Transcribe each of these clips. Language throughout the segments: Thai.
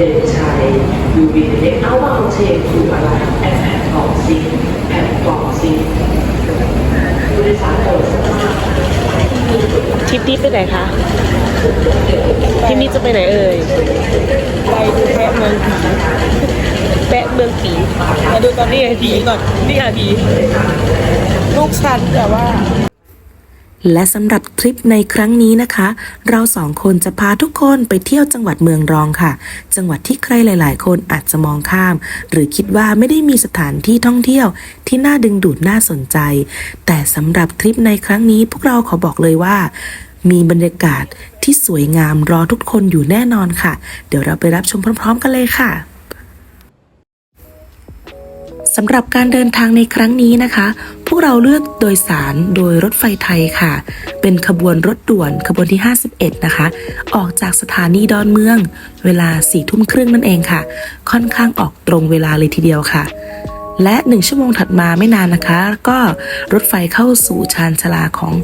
เด่นชัยยูวีเล็กเอาวาเอาเชนถูกอะไรแอนแผ่นกล่องซิงแผ่นกล่องซิงผู้โดยสารโปรดทราบทริปนี้ไปไหนคะทริปนี้จะไปไหนเอ่ย ไปดูแพะเมืองผีแปะเมืองผีมาดูตอนนี้ไอ้ผีก่อน นี่ค่ะผีลูกฉันแต่ว่า และสำหรับทริปในครั้งนี้นะคะ เราสองคนจะพาทุกคนไปเที่ยวจังหวัดเมืองรองค่ะ จังหวัดที่ใครหลาย ๆ คนอาจจะมองข้าม หรือคิดว่าไม่ได้มีสถานที่ท่องเที่ยวที่น่าดึงดูดน่าสนใจ แต่สำหรับทริปในครั้งนี้พวกเราขอบอกเลยว่า มีบรรยากาศที่สวยงามรอทุกคนอยู่แน่นอนค่ะ เดี๋ยวเราไปรับชมพร้อม ๆ กันเลยค่ะ สำหรับการเดินทางในครั้งนี้นะคะ พวกเราเลือกโดยสารโดยรถไฟไทยค่ะ เป็นขบวนรถด่วนขบวนที่ 51 นะคะ ออกจากสถานีดอนเมือง เวลา4ทุ่มครึ่งนั่นเองค่ะ ค่อนข้างออกตรงเวลาเลยทีเดียวค่ะ และหนึ่งชั่วโมงถัดมาไม่นานนะคะ ก็รถไฟเข้าสู่ชานชาลาของ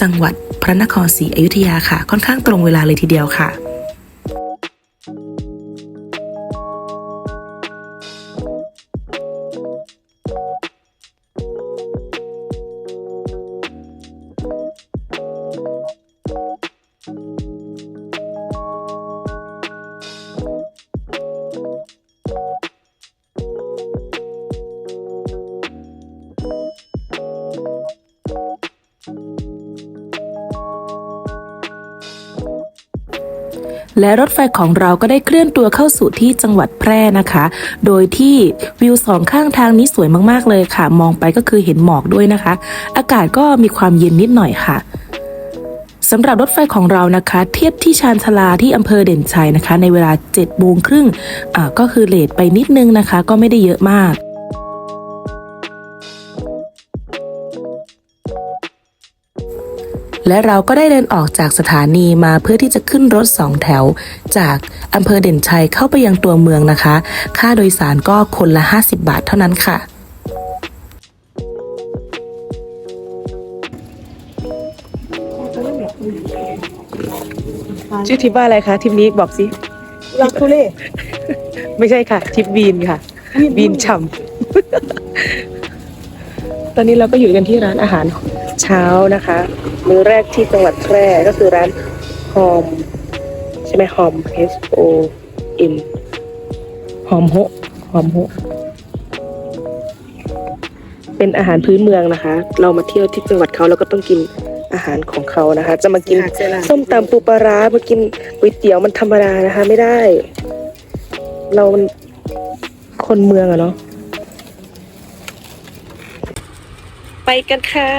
จังหวัดพระนครศรีอยุธยาค่ะ ค่อนข้างตรงเวลาเลยทีเดียวค่ะ และรถไฟของเราก็ได้เคลื่อนตัวเข้าสู่ที่จังหวัดแพร่นะคะ โดยที่วิวสองข้างทางนี้สวยมากๆเลยค่ะ มองไปก็คือเห็นหมอกด้วยนะคะ อากาศก็มีความเย็นนิดหน่อยค่ะสำหรับรถไฟของเรานะคะ เทียบที่ชานชาลาที่อำเภอเด่นชัยนะคะ ในเวลา7โมงครึ่งก็คือเลทไปนิดนึงนะคะ ก็ไม่ได้เยอะมาก และเราก็ได้เดินออกจากสถานีมาเพื่อที่จะขึ้นรถสองแถว จากอำเภอเด่นชัยเข้าไปยังตัวเมืองนะคะ ค่าโดยสารก็คนละ 50 บาทเท่านั้นค่ะชื่อทริปว่าอะไรคะทริปนี้บอกสิลักทุเล่ไม่ใช่ค่ะทริปบีนค่ะบีนฉ่ำตอนนี้เราก็อยู่กันที่ร้านอาหาร เช้านะคะ มื้อแรกที่จังหวัดแพร่ก็คือร้านฮอม ใช่ไหมฮอม H O M ฮอมโฮฮอมโฮเป็นอาหารพื้นเมืองนะคะ เรามาเที่ยวที่จังหวัดเขาเราก็ต้องกินอาหารของเขานะคะ จะมากินส้มตำปูปลาร้ามากินก๋วยเตี๋ยวมันธรรมดานะคะ ไม่ได้ เรามันคนเมืองอะเนาะไปกันค่ะ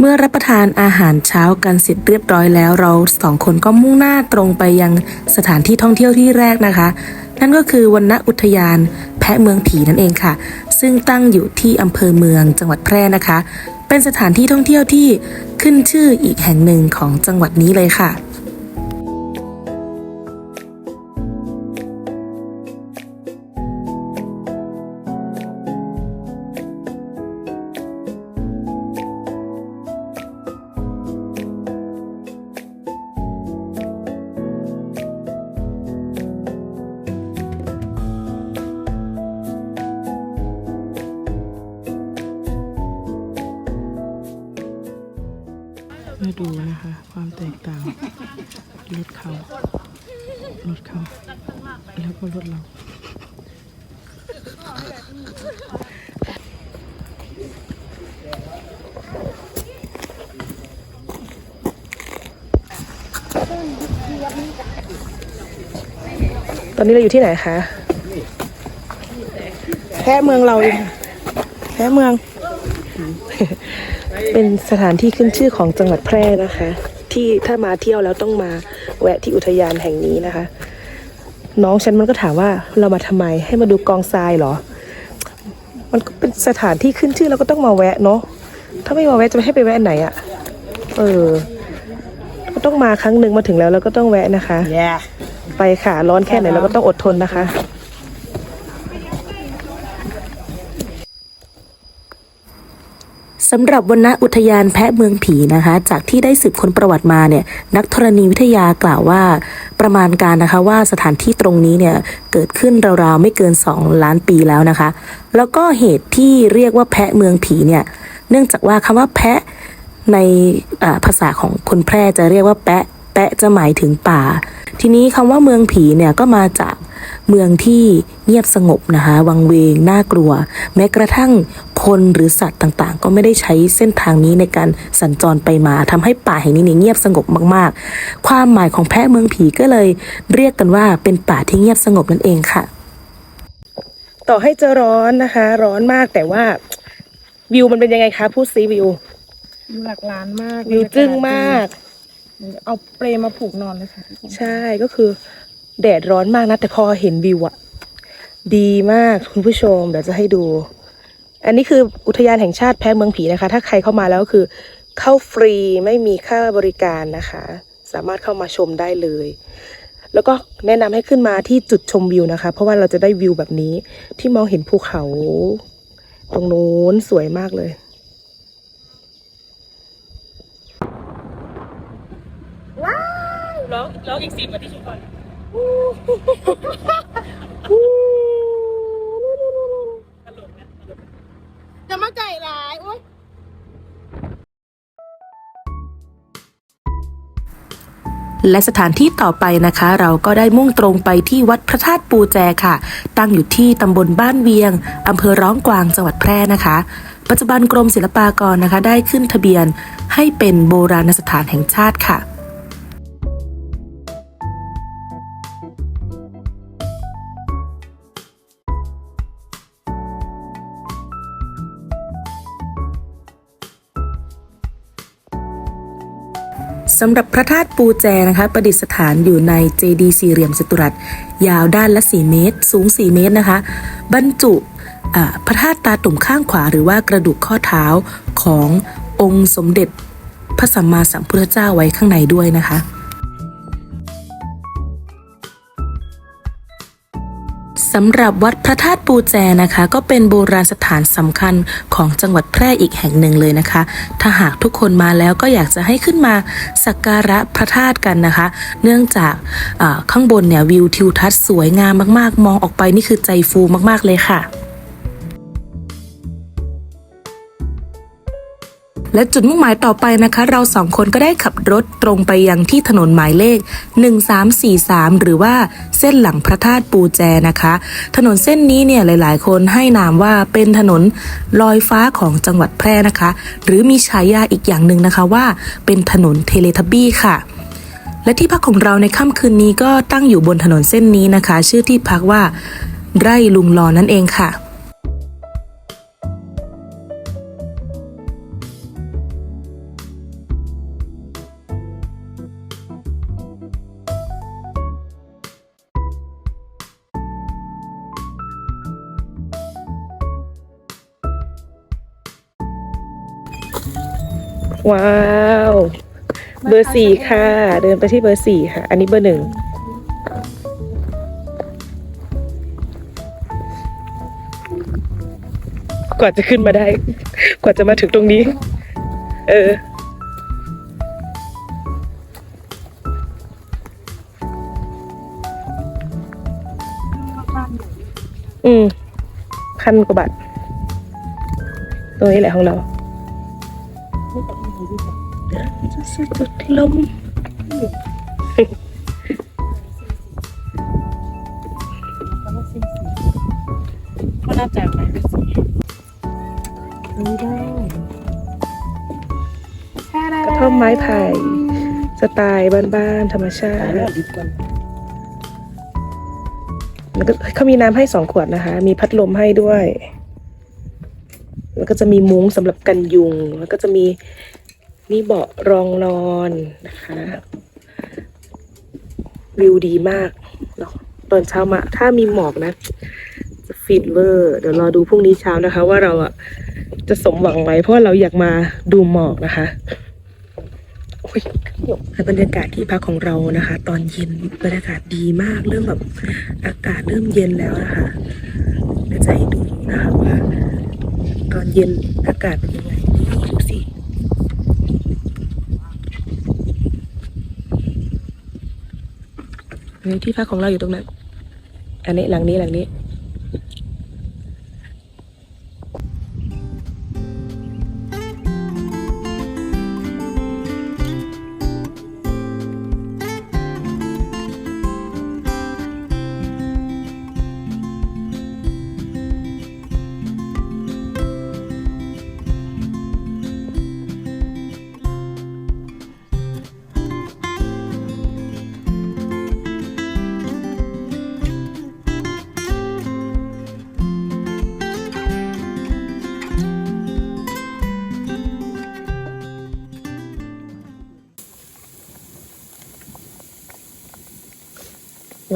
เมื่อรับประทานอาหารเช้ากันเสร็จเรียบร้อยแล้วเราสองคนก็มุ่งหน้าตรงไปยังสถานที่ท่องเที่ยวที่แรกนะคะ นั่นก็คือวันณอุทยานแพะเมืองผีนั่นเองค่ะ ซึ่งตั้งอยู่ที่อำเภอเมืองจังหวัดแพร่นะคะ เป็นสถานที่ท่องเที่ยวที่ขึ้นชื่ออีกแห่งหนึ่งของจังหวัดนี้เลยค่ะ ตอนนี้เราอยู่ที่ไหนคะแค่เมืองเราเองค่ะแค่เมือง เป็นสถานที่ขึ้นชื่อของจังหวัดแพร่นะคะ ที่ถ้ามาเที่ยวแล้วต้องมาแวะที่อุทยานแห่งนี้นะคะ น้องฉันมันก็ถามว่าเรามาทำไมให้มาดูกองทรายเหรอ มันก็เป็นสถานที่ขึ้นชื่อเราก็ต้องมาแวะเนาะถ้าไม่มาแวะจะไปให้ไปแวะไหนอะ่ะ เออ ก็ต้องมาครั้งหนึ่งมาถึงแล้วเราก็ต้องแวะนะคะ yeah ไปค่ะร้อนแค่ไหนเราก็ต้องอดทนนะคะสำหรับวนณอุทยานแพะเมืองผีนะคะ จากที่ได้สืบค้นประวัติมาเนี่ยนักธรณีวิทยากล่าวว่าประมาณการนะคะว่าสถานที่ตรงนี้เนี่ยเกิดขึ้นราวๆไม่เกิน 2 ล้านปีแล้วนะคะ แล้วก็เหตุที่เรียกว่าแพะเมืองผีเนี่ยเนื่องจากว่าคำว่าแพะ ในภาษาของคนแพร่จะเรียกว่าแปะแปะจะหมายถึงป่า ทีนี้คำว่าเมืองผีเนี่ยก็มาจากเมืองที่เงียบสงบนะคะ วังเวง น่ากลัว แม้กระทั่งคนหรือสัตว์ต่างๆ ก็ไม่ได้ใช้เส้นทางนี้ในการสัญจรไปมาทำให้ป่าแห่งนี้เนี่ยเงียบสงบมากๆ ความหมายของแพะเมืองผีก็เลยเรียกกันว่าเป็นป่าที่เงียบสงบนั่นเองค่ะ ต่อให้จะร้อนนะคะ ร้อนมากแต่ว่าวิวมันเป็นยังไงคะพูดซิวิว วิวหลักล้านมากวิวจึ้งมาก เอาเปรมาผูกนอนเลยค่ะ ใช่ก็คือแดดร้อนมากนะ แต่พอเห็นวิวอะดีมากคุณผู้ชมเดี๋ยวจะให้ดู อันนี้คืออุทยานแห่งชาติแพะเมืองผีนะคะ ถ้าใครเข้ามาแล้วก็คือ เข้าฟรีไม่มีค่าบริการนะคะ สามารถเข้ามาชมได้เลย แล้วก็แนะนำให้ขึ้นมาที่จุดชมวิวนะคะ เพราะว่าเราจะได้วิวแบบนี้ที่มองเห็นภูเขา ตรงนู้นสวยมากเลย ร้องร้องอีกสี่มาที่ชุมพรจะมาไก่ร้ายโอ๊ยและสถานที่ต่อไปนะคะ เราก็ได้มุ่งตรงไปที่วัดพระธาตุปูแจค่ะ ตั้งอยู่ที่ตำบลบ้านเวียงอำเภอร้องกวางจังหวัดแพร่นะคะ ปัจจุบันกรมศิลปากรนะคะ ได้ขึ้นทะเบียนให้เป็นโบราณสถานแห่งชาติค่ะ สำหรับพระธาตุปูแจนะคะ ประดิษฐานอยู่ในเจดีย์สี่เหลี่ยมจัตุรัส ยาวด้านละ 4 เมตร สูง 4 เมตรนะคะ บรรจุพระธาตุตาตุ่มข้างขวาหรือว่ากระดูกข้อเท้าขององค์สมเด็จพระสัมมาสัมพุทธเจ้าไว้ข้างในด้วยนะคะ สำหรับวัดพระธาตุปูแจนะคะ ก็เป็นโบราณสถานสำคัญของจังหวัดแพร่อีกแห่งหนึ่งเลยนะคะ ถ้าหากทุกคนมาแล้วก็อยากจะให้ขึ้นมาสักการะพระธาตุกันนะคะ เนื่องจากข้างบนเนี่ยวิวทิวทัศน์สวยงามมากๆ มองออกไปนี่คือใจฟูมากๆเลยค่ะ และจุดมุ่งหมายต่อไปนะคะ เราสองคนก็ได้ขับรถตรงไปยังที่ถนนหมายเลข 1343 หรือว่าเส้นหลังพระธาตุปูแจนะคะ ถนนเส้นนี้เนี่ยหลาย ๆ คนให้นามว่าเป็นถนนลอยฟ้าของจังหวัดแพร่นะคะ หรือมีฉายาอีกอย่างหนึ่งนะคะว่าเป็นถนนเทเลทับบี้ค่ะและที่พักของเราในค่ำคืนนี้ก็ตั้งอยู่บนถนนเส้นนี้นะคะ ชื่อที่พักว่า ไร่ลุงรอนั่นเองค่ะ ว้าว เบอร์สี่ค่ะ เดินไปที่เบอร์สี่ค่ะ อันนี้เบอร์หนึ่งกว่าจะขึ้นมาได้ กว่าจะมาถึงตรงนี้ เออ อืมพันกว่าบาทตรงนี้แหละของเรา สุดลมก็น่าจะไหมกระท่อมไม้ไผ่สไตล์บ้านๆธรรมชาติแล้วก็เขามีน้ำให้สองขวดนะคะ มีพัดลมให้ด้วย แล้วก็จะมีมุ้งสำหรับกันยุง แล้วก็จะมี มีเบาะรองนอนนะคะวิวดีมากเนาะตอนเช้ามาถ้ามีหมอกนะจะฟินเวอร์ เดี๋ยวรอดูพรุ่งนี้เช้านะคะ ว่าเราอะจะสมหวังไหมเพราะเราอยากมาดูหมอกนะคะโอ้ยบรรยากาศที่พักของเรานะคะ ตอนเย็นบรรยากาศดีมากเริ่มแบบอากาศเริ่มเย็นแล้วนะคะเดี๋ยวจะให้ดูนะคะว่าตอนเย็นอากาศเป็นยังไงดูสินี่ ที่พักของเราอยู่ตรงนั้น อันนี้หลังนี้หลังนี้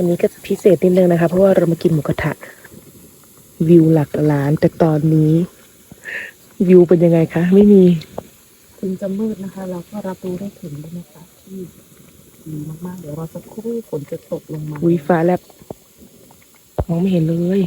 วันนี้ก็จะพิเศษนิดนึงนะคะ เพราะว่าเรามากินหมูกระทะวิวหลักล้าน แต่ตอนนี้ วิวเป็นยังไงคะ ไม่มีถึงจะมืดนะคะ เราก็รับรู้ได้ถึงบรรยากาศที่ดีมากๆ เดี๋ยวเราสักครู่ฝนจะตกลงมาวิฟ้าแลบมองไม่เห็นเลย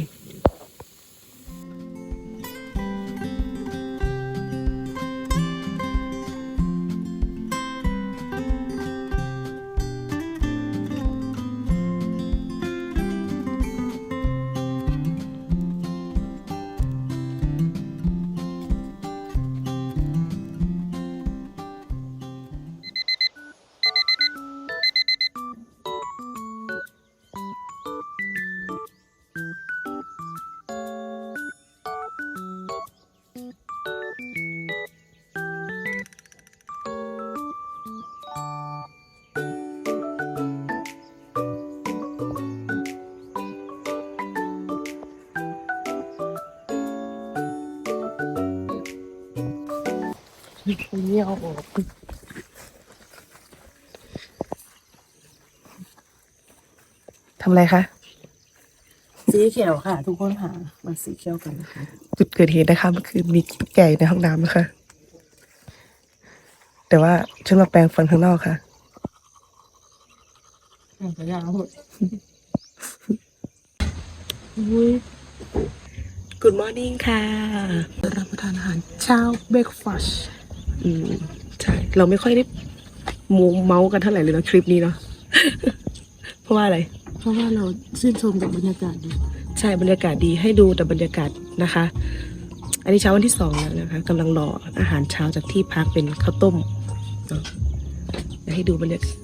เยี่ยวออกทำอะไรคะ สีเขียวค่ะ ทุกคนค่ะมาสีเขียวกันนะคะจุดเกิดเหตุนะคะเมื่อคืนมีแก่อยู่ในห้องน้ำนะคะ แต่ว่าฉันมาแปรงฟันข้างนอกค่ะอะจะยาวหมดอุ้ย Good morning ค่ะรับประทานอาหารเช้าเบรกฟาสต์ อืมใช่ เราไม่ค่อยได้มูเมาส์กันเท่าไหร่เลยเนาะทริปนี้เนาะ เพราะว่าอะไร เพราะว่าเราชื่นชมกับบรรยากาศดีใช่บรรยากาศดีให้ดูแต่บรรยากาศนะคะ อันนี้เช้าวันที่สองแล้วนะคะกำลังรออาหารเช้าจากที่พักเป็นข้าวต้มเนาะเดี๋ยวให้ดูบรรยากาศ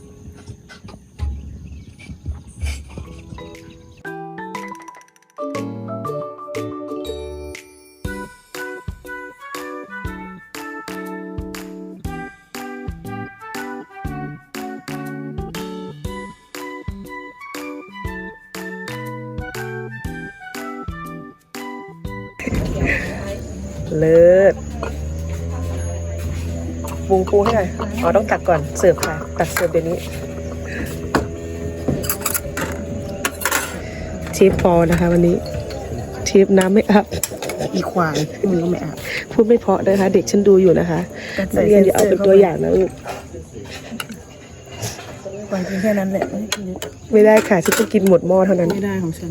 อยอ๋อต้องตักก่อนเสิร์ฟค่ะ ตักเสิร์ฟเดี๋ยวนี้เชฟปอนะคะ วันนี้เชฟน้ำไม่อัพอีควายมือไม่อาบพูดไม่เพราะนะคะ เด็กฉันดูอยู่นะคะการใส่นักเรียนอย่าเอาเป็นตัวอย่างนะลูกควายกินแค่นั้นแหละไม่กินเยอะไม่ได้ค่ะฉันต้องกินหมดหม้อเท่านั้นไม่ได้ของฉัน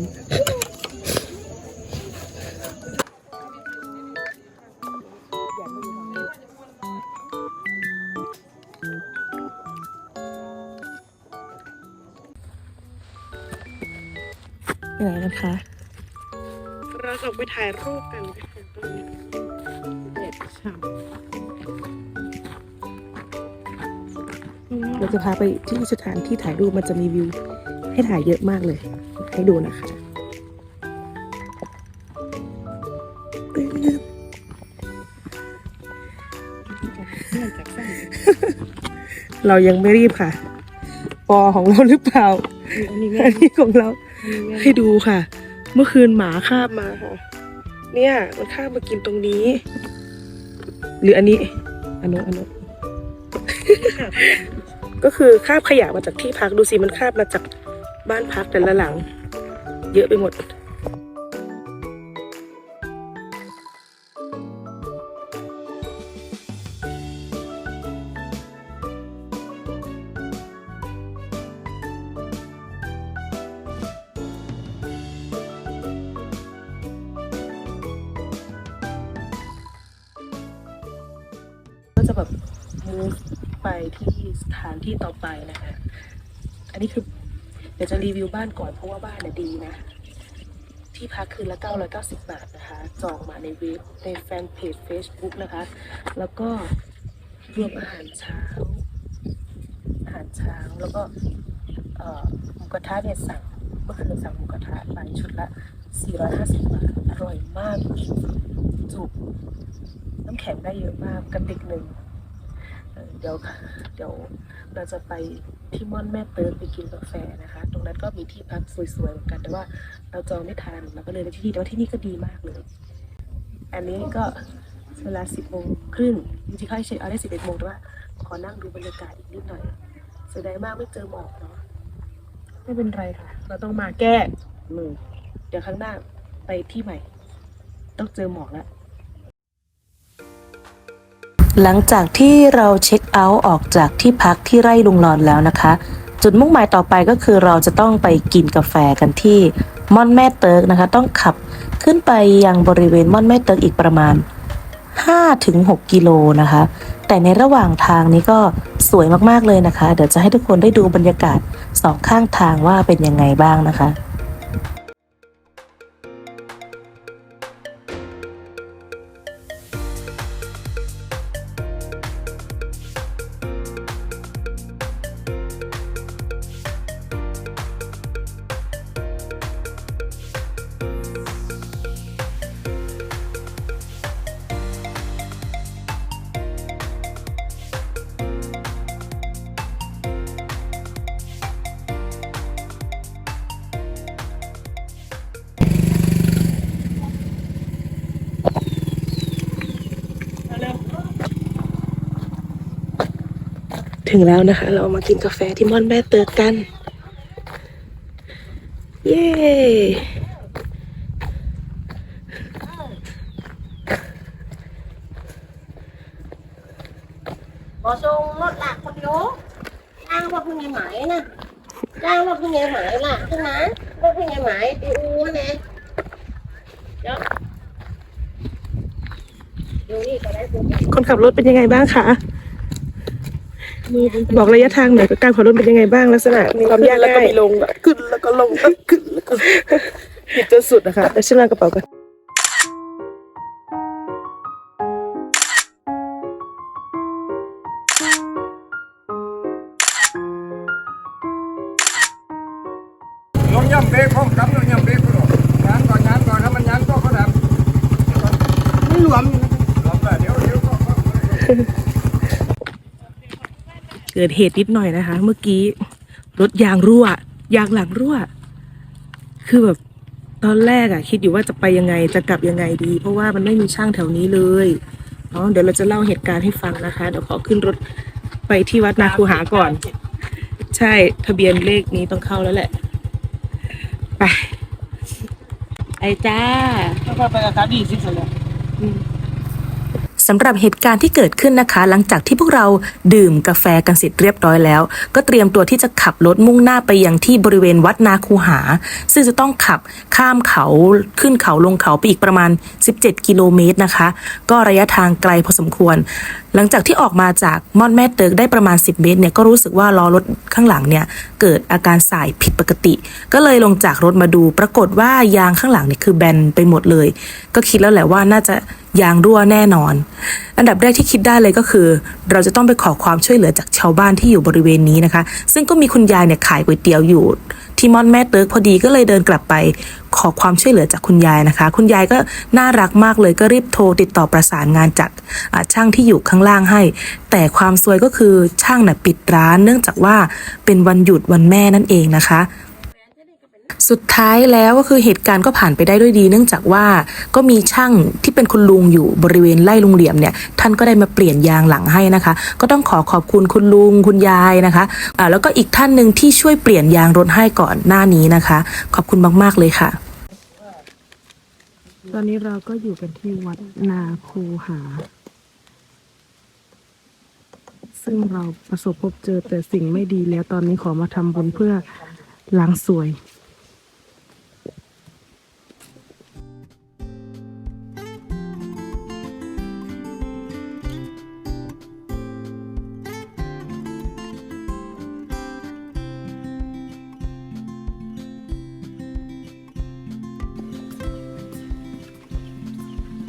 ถ่ายรูปกันค่ะเด็ดฉ่เราจะพาไปที่สถานที่ถ่ายรูปมันจะมีวิว ให้ถ่ายเยอะมากเลย ให้ดูนะคะเรายังไม่รีบค่ะ ปอของเราหรือเปล่าำอันนี้อันนี้ของเรา ให้ดูค่ะ เมื่อคืนหมาคาบมาค่ะ เนี่ยมันข้าบมากินตรงนี้ หรืออันนี้อันโนอันโนก็คือคาบขยะมาจากที่พักดูสิมันคาบมาจากบ้านพักแต่ละหลัง เยอะไปหมด จะแบบ move ไปที่สถานที่ต่อไปนะคะ อันนี้คือเดี๋ยวจะรีวิวบ้านก่อนเพราะว่าบ้านเนี่ยดีนะ ที่พักคืนละ 990 บาทนะคะ จองมาในเว็บในแฟนเพจ Facebook นะคะ แล้วก็รวมอาหารเช้า อาหารเช้าแล้วก็หมูกระทะเนี่ยสั่งเมื่อคืนสั่งหมูกระทะไปชุดละ 450 บาท อร่อยมากจุกน้ำแข็งได้เยอะมากกระติกหนึ่ง เอ่อเดี๋ยวเดี๋ยวเราจะไปที่ม่อนแม่เติร์ดไปกินกาแฟนะคะ ตรงนั้นก็มีที่พักสวยๆเหมือนกัน แต่ว่าเราจองไม่ทันเราก็เลยไปที่นี่แต่ว่าที่นี่ก็ดีมากเลย อันนี้ก็เวลา10โมงครึ่งจริงๆเขาให้เช็คเอาได้11โมงแต่ว่าขอนั่งดูบรรยากาศอีกนิดหน่อยเสียดายมากไม่เจอหมอกเนาะไม่เป็นไรค่ะ เราต้องมาแก้มือเดี๋ยวครั้งหน้าไปที่ใหม่ ต้องเจอหมอกแล้ว หลังจากที่เราเช็คเอาท์ออกจากที่พักที่ไร่ลุงหลอนแล้วนะคะ จุดมุ่งหมายต่อไปก็คือเราจะต้องไปกินกาแฟกันที่ม่อนแม่เติร์กนะคะ ต้องขับขึ้นไปยังบริเวณม่อนแม่เติร์กอีกประมาณ 5-6 กิโลนะคะ แต่ในระหว่างทางนี้ก็สวยมากๆเลยนะคะ เดี๋ยวจะให้ทุกคนได้ดูบรรยากาศสองข้างทางว่าเป็นยังไงบ้างนะคะ ถึงแล้วนะคะ เรามากินกาแฟที่ม่อนแม่เติร์กกัน เย้ bỏ xuống nó lạc con nhố đang vào cái ngày mãi nè đang vào cái ngày mãi là cái má vào cái ngày mãi đi u nè đó ดูนี่ก็ได้ปุ๊บคนขับรถเป็นยังไงบ้างคะ บอกระยะทางหน่อยกับการขับรถเป็นยังไงบ้างลักษณะมีความยากแล้วก็มีลงแบบขึ้นแล้วก็ลงขึ้นแล้วก็ผิดจนสุดนะคะแล้วฉันวางกระเป๋ากันลงย่ำเบรกพร้อมกับลงย่ำเบรกพร้อมงานก่อนงานก่อนถ้ามันงานก็เขาทำไม่รวมรวมแบบเดี๋ยวเดี๋ยวก็ก็ เกิดเหตุนิดหน่อยนะคะ เมื่อกี้รถยางรั่วยางหลังรั่ว คือแบบตอนแรกอะคิดอยู่ว่าจะไปยังไงจะกลับยังไงดี เพราะว่ามันไม่มีช่างแถวนี้เลยเนาะเดี๋ยวเราจะเล่าเหตุการณ์ให้ฟังนะคะเดี๋ยวขอขึ้นรถไปที่วัดนาคูหาก่อน ใช่ทะเบียนเลขนี้ต้องเข้าแล้วแหละ ไปไอจ้าไปกับการดีสิสเลย สำหรับเหตุการณ์ที่เกิดขึ้นนะคะ หลังจากที่พวกเราดื่มกาแฟกันเสร็จเรียบร้อยแล้ว ก็เตรียมตัวที่จะขับรถมุ่งหน้าไปยังที่บริเวณวัดนาคูหา ซึ่งจะต้องขับข้ามเขาขึ้นเขาลงเขาไปอีกประมาณ 17 กิโลเมตรนะคะ ก็ระยะทางไกลพอสมควร หลังจากที่ออกมาจากม่อนแม่เติกได้ประมาณ 10 เมตรเนี่ยก็รู้สึกว่าล้อรถข้างหลังเนี่ยเกิดอาการสายผิดปกติ ก็เลยลงจากรถมาดู ปรากฏว่ายางข้างหลังเนี่ยคือแบนไปหมดเลย ก็คิดแล้วแหละว่าน่าจะยางรั่วแน่นอน อันดับแรกที่คิดได้เลยก็คือ เราจะต้องไปขอความช่วยเหลือจากชาวบ้านที่อยู่บริเวณนี้นะคะ ซึ่งก็มีคุณยายเนี่ยขายก๋วยเตี๋ยวอยู่ที่ม่อนแม่เติร์กพอดีก็เลยเดินกลับไปขอความช่วยเหลือจากคุณยายนะคะ คุณยายก็น่ารักมากเลยก็รีบโทรติดต่อประสานงานจากช่างที่อยู่ข้างล่างให้ แต่ความซวยก็คือช่างน่ะปิดร้าน เนื่องจากว่าเป็นวันหยุดวันแม่นั่นเองนะคะ สุดท้ายแล้วก็คือเหตุการณ์ก็ผ่านไปได้ด้วยดี เนื่องจากว่าก็มีช่างที่เป็นคุณลุงอยู่บริเวณไล่ลุงเหลี่ยมเนี่ยท่านก็ได้มาเปลี่ยนยางหลังให้นะคะ ก็ต้องขอขอบคุณคุณลุงคุณยายนะคะอ่าแล้วก็อีกท่านหนึ่งที่ช่วยเปลี่ยนยางรถให้ก่อนหน้านี้นะคะ ขอบคุณมาก ๆ เลยค่ะ ตอนนี้เราก็อยู่กันที่วัดนาคูหา ซึ่งเราประสบพบเจอแต่สิ่งไม่ดีแล้วตอนนี้ขอมาทำบุญเพื่อล้างสวย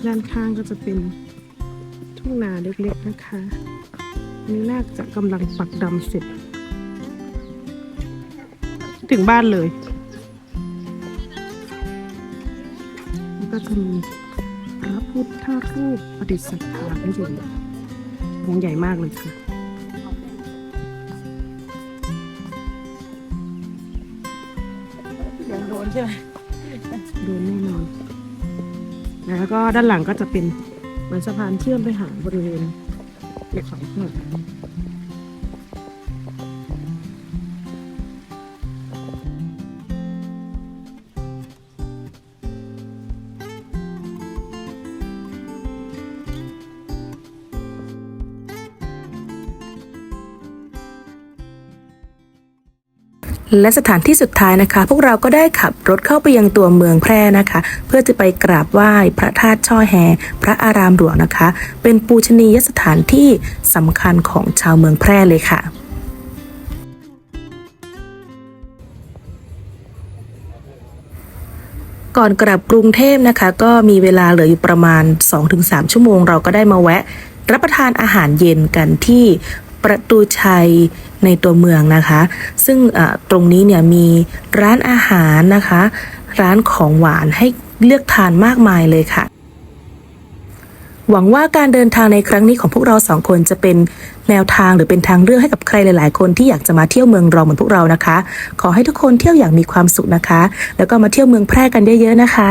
ด้านข้างก็จะเป็นทุ่งนาเล็กๆนะคะอันนี่น่าจะกำลังปักดำเสร็จ ถึงบ้านเลยแล้วก็จะมีพระพุทธรูปประดิษฐานอยู่องค์ใหญ่มากเลยค่ะโดนใช่ไหมโดนแน่นอน แล้วก็ด้านหลังก็จะเป็นเหมือนสะพานเชื่อมไปหาบริเวณภูเขาข้า และสถานที่สุดท้ายนะคะ พวกเราก็ได้ขับรถเข้าไปยังตัวเมืองแพร่นะคะ เพื่อจะไปกราบไหว้พระธาตุช่อแฮพระอารามหลวงนะคะ เป็นปูชนียสถานที่สำคัญของชาวเมืองแพร่เลยค่ะก่อนกลับกรุงเทพนะคะ ก็มีเวลาเหลืออยู่ประมาณ 2-3 ชั่วโมง เราก็ได้มาแวะ รับประทานอาหารเย็นกันที่ ประตูชัยในตัวเมืองนะคะ ซึ่งตรงนี้เนี่ยมีร้านอาหารนะคะ ร้านของหวานให้เลือกทานมากมายเลยค่ะ หวังว่าการเดินทางในครั้งนี้ของพวกเราสองคนจะเป็นแนวทางหรือเป็นทางเลือกให้กับใครหลาย ๆ คนที่อยากจะมาเที่ยวเมืองรองเหมือนพวกเรานะคะ ขอให้ทุกคนเที่ยวอย่างมีความสุขนะคะ แล้วก็มาเที่ยวเมืองแพร่กันเยอะ ๆ นะคะ